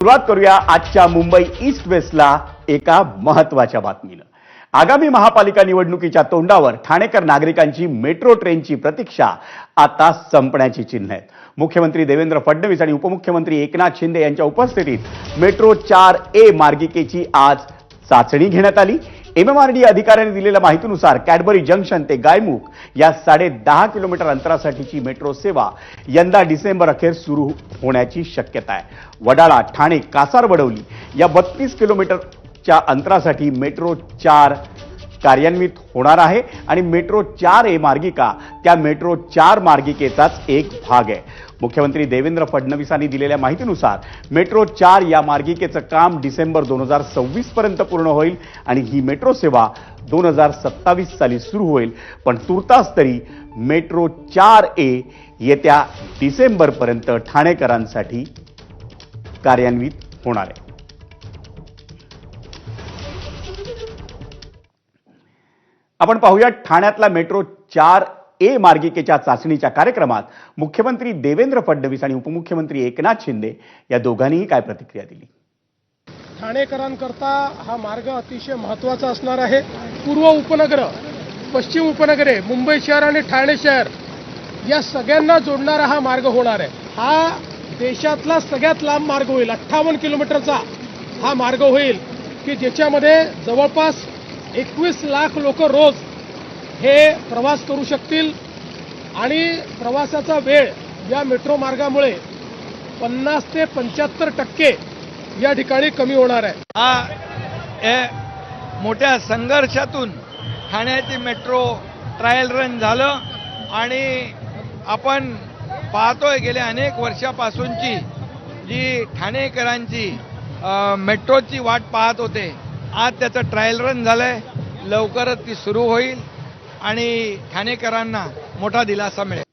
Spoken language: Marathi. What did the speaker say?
सुरुवात करूया आजच्या मुंबई ईस्ट वेस्टला एका महत्त्वाच्या बातमीनं. आगामी महापालिका निवडणुकीच्या तोंडावर ठाणेकर नागरिकांची मेट्रो ट्रेनची प्रतीक्षा आता संपण्याची चिन्ह आहेत. मुख्यमंत्री देवेंद्र फडणवीस आणि उपमुख्यमंत्री एकनाथ शिंदे यांच्या उपस्थितीत मेट्रो चार ए मार्गिकेची आज चाचणी घेण्यात आली. एमएमआरडी अधिकाऱ्यांनी दिलेल्या माहितीनुसार कॅडबरी जंक्शन ते गायमुख या साडे दहा किलोमीटर अंतरासाठीची मेट्रो सेवा यंदा डिसेंबर अखेर सुरू होण्याची शक्यता आहे. वडाळा ठाणे कासार वडवली या बत्तीस किलोमीटरच्या अंतरासाठी मेट्रो चार कार्यान्वित होणार आहे आणि मेट्रो चार ए मार्गिका त्या मेट्रो चार मार्गिकेचाच एक भाग आहे. मुख्यमंत्री देवेंद्र फडणवीसांनी दिलेल्या माहितीनुसार मेट्रो चार या मार्गिकेचं काम डिसेंबर दोन हजार सव्वीसपर्यंत पूर्ण होईल आणि ही मेट्रो सेवा दोन हजार सत्तावीस साली सुरू होईल. पण तुर्तास तरी मेट्रो चार ए येत्या डिसेंबरपर्यंत ठाणेकरांसाठी कार्यान्वित होणार आहे. आपण पाहूया ठाण्यातला मेट्रो चार ए मार्गिकेच्या चाचणीच्या कार्यक्रमात मुख्यमंत्री देवेंद्र फडणवीस आणि उपमुख्यमंत्री एकनाथ शिंदे या दोघांनीही काय प्रतिक्रिया दिली? ठाणेकरांकरता हा मार्ग अतिशय महत्त्वाचा असणार आहे. पूर्व उपनगर पश्चिम उपनगरे मुंबई शहर आणि ठाणे शहर या सगळ्यांना जोडणारा हा मार्ग होणार आहे. हा देशातला सगळ्यात लांब मार्ग होईल. अठ्ठावन्न किलोमीटरचा हा मार्ग होईल की ज्याच्यामध्ये जवळपास एकवीस लाख लोक रोज हे प्रवास करू शकतील आणि प्रवासाचा वेळ या मेट्रो मार्गामुळे पन्नास ते पंच्याहत्तर टक्के या ठिकाणी कमी होणार आहे. हा मोठ्या संघर्षातून ठाण्याची मेट्रो ट्रायल रन झालं आणि आपण पाहतोय गेल्या अनेक वर्षापासूनची जी ठाणेकरांची मेट्रोची वाट पाहत होते आज त्याचं ट्रायल रन आहे लवकरच ती सुरू होईल आणि ठाणेकरांना मोठा दिलासा मिळेल.